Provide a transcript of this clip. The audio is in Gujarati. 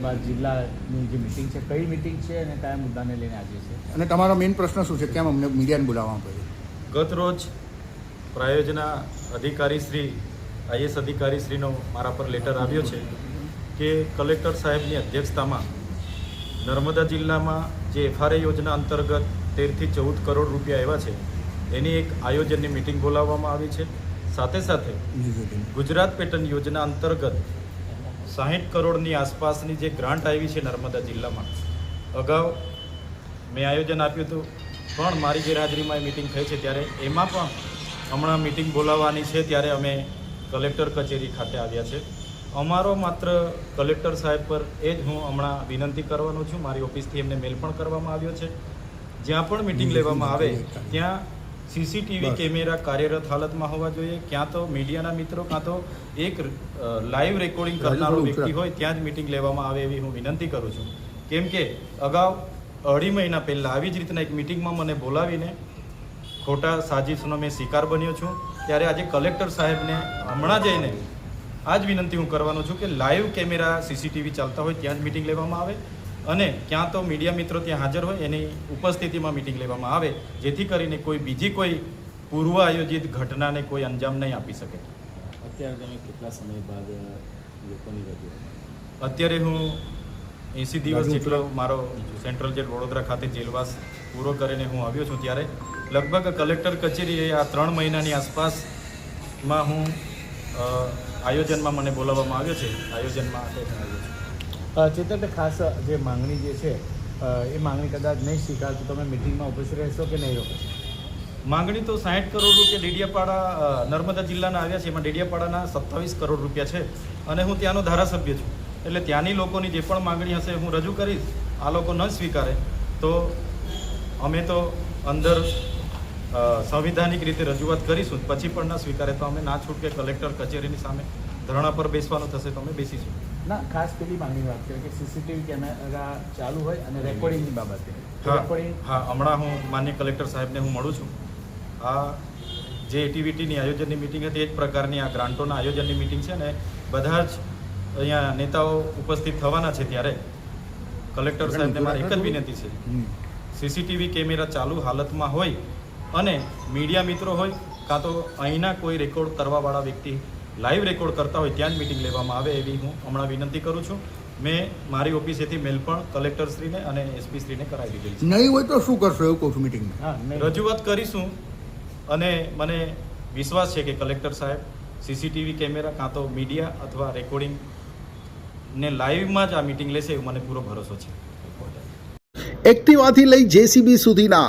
બાદ જિલ્લાની જે મિટિંગ છે કઈ મિટિંગ છે અને કયા મુદ્દાને લઈને આજે છે? અને તમારો મેઇન પ્રશ્ન શું છે? કેમ અમને મીડિયાને બોલાવવામાં પડ્યું? ગત રોજ પ્રાયોજના અધિકારી શ્રી આઈએસ અધિકારી શ્રીનો મારા પર લેટર આવ્યો છે કે કલેક્ટર સાહેબની અધ્યક્ષતામાં નર્મદા જિલ્લામાં જે એફઆરએ યોજના અંતર્ગત તેરથી ચૌદ કરોડ રૂપિયા આવ્યા છે એની એક આયોજનની મિટિંગ બોલાવવામાં આવી છે. સાથે સાથે ગુજરાત પેટર્ન યોજના અંતર્ગત સાહીઠ કરોડની આસપાસની જે ગ્રાન્ટ આવી છે નર્મદા જિલ્લામાં. અગાઉ મેં આયોજન આપ્યું હતું પણ મારી ગેરહાજરીમાં એ મિટિંગ થઈ છે ત્યારે એમાં પણ હમણાં મિટિંગ બોલાવવાની છે ત્યારે અમે કલેક્ટર કચેરી ખાતે આવ્યા છે. અમારો માત્ર કલેક્ટર સાહેબ પર એ જ હું હમણાં વિનંતી કરવાનો છું. મારી ઓફિસથી એમને મેલ પણ કરવામાં આવ્યો છે. જ્યાં પણ મિટિંગ લેવામાં આવે ત્યાં સીસીટીવી કેમેરા કાર્યરત હાલતમાં હોવા જોઈએ. ક્યાં તો મીડિયાના મિત્રો કાં તો એક લાઈવ રેકોર્ડિંગ કરનારો વ્યક્તિ હોય ત્યાં જ મિટિંગ લેવામાં આવે એવી હું વિનંતી કરું છું. કેમ કે અગાઉ અઢી મહિના પહેલાં આવી જ રીતના એક મિટિંગમાં મને બોલાવીને ખોટા સાજીશનો મેં શિકાર બન્યો છું. ત્યારે આજે કલેક્ટર સાહેબને હમણાં જઈને આ જ વિનંતી હું કરવાનો છું કે લાઈવ કેમેરા સીસીટીવી ચાલતા હોય ત્યાં જ મિટિંગ લેવામાં આવે. અને ક્યાં તો મીડિયા મિત્રો ત્યાં હાજર હોય એની ઉપસ્થિતિમાં મિટિંગ લેવામાં આવે જેથી કરીને કોઈ બીજી કોઈ પૂર્વ આયોજિત ઘટનાને કોઈ અંજામ નહીં આપી શકે. અત્યારે તમે કેટલા સમય બાદ લોકોની રજૂઆત અત્યારે હું એંસી દિવસ જેટલો મારો સેન્ટ્રલ જેલ વડોદરા ખાતે જેલવાસ પૂરો કરીને હું આવ્યો છું ત્યારે લગભગ કલેક્ટર કચેરીએ આ ત્રણ મહિનાની આસપાસમાં હું આયોજનમાં મને બોલાવવામાં આવ્યો છે. આયોજનમાં આવ્યો છું. ચેતન ખાસ જે માંગણી જે છે એ માંગણી કદાચ નહીં સ્વીકાર તો તમે મિટિંગમાં ઉપસ્થિત રહેશો કે નહીં રહો માંગણી તો સાઠ કરોડ રૂપિયા ડેડિયાપાડા નર્મદા જિલ્લાના આવ્યા છે. એમાં ડેડિયાપાડાના સત્તાવીસ કરોડ રૂપિયા છે. અને હું ત્યાંનો ધારાસભ્ય છું. એટલે ત્યાંની લોકોની જે પણ માંગણી હશે હું રજૂ કરીશ. આ લોકો ન સ્વીકારે. તો અમે તો અંદર સંવિધાનિક રીતે રજૂઆત કરીશું. પછી પણ ન સ્વીકારે તો અમે ના છૂટકે કલેક્ટર કચેરીની સામે ધરણા પર બેસવાનું થશે તો અમે બેસીશું. ના ખાસ પેલી માંગણી વાત કરી કે સીસીટીવી કેમેરા ચાલુ હોય અને રેકોર્ડિંગની બાબતે. હા રેકોર્ડિંગ હા હમણાં હું માન્ય કલેક્ટર સાહેબને હું મળું છું. આ જે એટીવીટીની આયોજનની મિટિંગ હતી એ જ પ્રકારની આ ગ્રાન્ટોના આયોજનની મિટિંગ છે ને બધા જ અહીંયા નેતાઓ ઉપસ્થિત થવાના છે ત્યારે. કલેક્ટર સાહેબને મારી એક જ વિનંતી છે. સીસીટીવી કેમેરા ચાલુ હાલતમાં હોય અને મીડિયા મિત્રો હોય કાં તો અહીંના કોઈ રેકોર્ડ કરવાવાળા વ્યક્તિ લાઈવ રેકોર્ડ કરતા હોય ત્યાં જ મિટિંગ લેવામાં આવે એવી હું હમણાં વિનંતી કરું છું. મેં મારી ઓફિસેથી મેલ પણ કલેક્ટરશ્રીને અને એસપી શ્રીને કરાવી દીધી છે. નહીં હોય તો શું કરશો એવું કહું છું મિટિંગમાં હા રજૂઆત કરીશું અને મને વિશ્વાસ છે કે કલેક્ટર સાહેબ સીસીટીવી કેમેરા કાં તો મીડિયા અથવા રેકોર્ડિંગ ને લાઈવમાં જ આ મિટિંગ લેશે એવું મને પૂરો ભરોસો છે. એક્ટિવાથી લઈ જેસીબી સુધીના